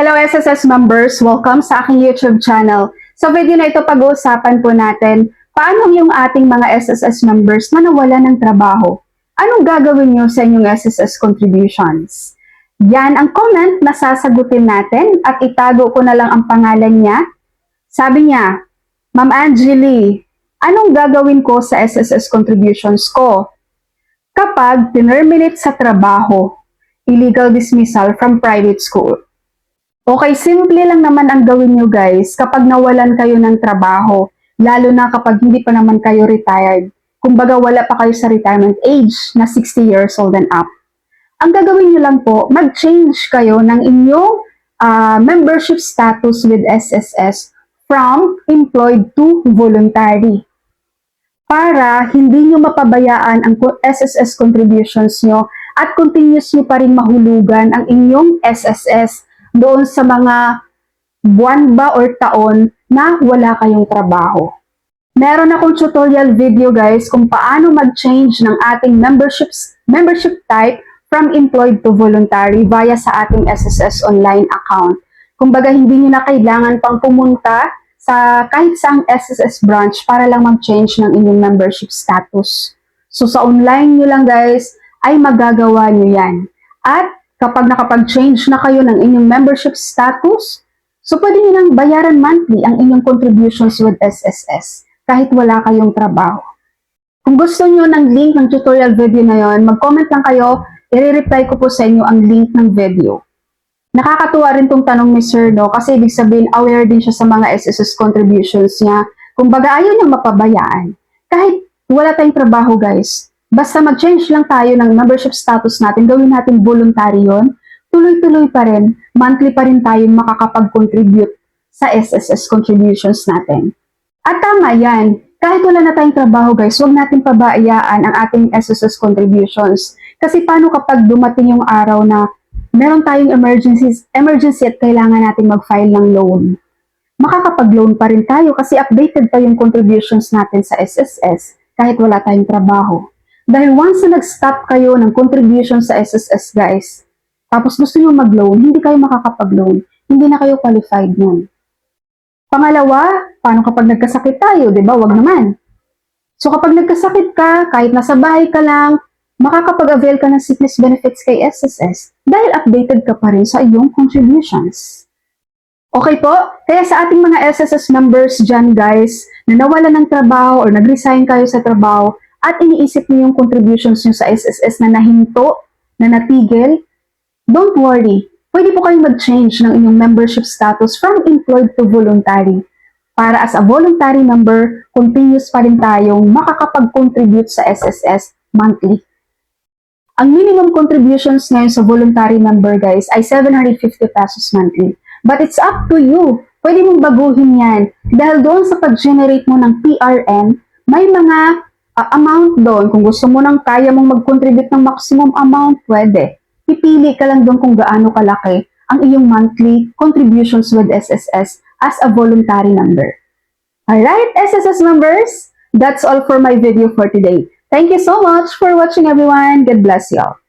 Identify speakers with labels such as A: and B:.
A: Hello SSS members! Welcome sa aking YouTube channel. Sa video na ito pag-uusapan po natin paano yung ating mga SSS members na nawala ng trabaho. Anong gagawin nyo sa inyong SSS contributions? Yan ang comment na sasagutin natin at itago ko na lang ang pangalan niya. Sabi niya, Ma'am Angeli, anong gagawin ko sa SSS contributions ko? Kapag tinerminate sa trabaho, illegal dismissal from private school. Okay, simple lang naman ang gawin nyo guys kapag nawalan kayo ng trabaho, lalo na kapag hindi pa naman kayo retired. Kumbaga wala pa kayo sa retirement age na 60 years old and up. Ang gagawin nyo lang po, mag-change kayo ng inyong ah, membership status with SSS from employed to voluntary para hindi nyo mapabayaan ang SSS contributions nyo at continuous nyo pa rin mahulugan ang inyong SSS doon sa mga buwan ba or taon na wala kayong trabaho. Meron akong tutorial video guys kung paano mag-change ng ating memberships, membership type from employed to voluntary via sa ating SSS online account. Kumbaga hindi nyo na kailangan pang pumunta sa kahit saang SSS branch para lang mag-change ng inyong membership status. So sa online nyo lang guys, ay magagawa nyo yan. At kapag nakapag-change na kayo ng inyong membership status, so pwede nyo nang bayaran monthly ang inyong contributions with SSS kahit wala kayong trabaho. Kung gusto nyo ng link ng tutorial video na yon, mag-comment lang kayo, i-reply ko po sa inyo ang link ng video. Nakakatuwa rin tong tanong ni Sir, no? Kasi ibig sabihin, aware din siya sa mga SSS contributions niya. Kumbaga, ayaw niyang mapabayaan. Kahit wala tayong trabaho, guys. Basta mag-change lang tayo ng membership status natin, gawin natin voluntary yon, tuloy-tuloy pa rin, monthly pa rin tayo makakapag-contribute sa SSS contributions natin. At tama yan. Kahit wala na tayong trabaho, guys, huwag natin pabayaan ang ating SSS contributions. Kasi paano kapag dumating yung araw na meron tayong emergencies, emergency at kailangan natin mag-file ng loan. Makakapag-loan pa rin tayo kasi updated pa yung contributions natin sa SSS kahit wala tayong trabaho. Dahil once na nag-stop kayo ng contribution sa SSS guys, tapos gusto nyo mag-loan, hindi kayo makakapag-loan. Hindi na kayo qualified nun. Pangalawa, paano kapag nagkasakit tayo, di ba? Wag naman. So kapag nagkasakit ka, kahit nasa bahay ka lang, makakapag-avail ka ng sickness benefits kay SSS dahil updated ka pa rin sa iyong contributions. Okay po? Kaya sa ating mga SSS members dyan guys, na nawalan ng trabaho or nag-resign kayo sa trabaho at iniisip niyo yung contributions niyo sa SSS na nahinto, na natigil, don't worry. Pwede po kayong mag-change ng inyong membership status from employed to voluntary. Para as a voluntary member, continuous pa rin tayong makakapag-contribute sa SSS monthly. Ang minimum contributions ngayon sa voluntary member guys ay 750 pesos monthly. But it's up to you. Pwede mong baguhin yan. Dahil doon sa pag-generate mo ng PRN, may mga uh, amount doon. Kung gusto mo nang kaya mong mag-contribute ng maximum amount, pwede. Pipili ka lang doon kung gaano kalaki ang iyong monthly contributions with SSS as a voluntary member. Alright, SSS members, that's all for my video for today. Thank you so much for watching everyone. God bless you.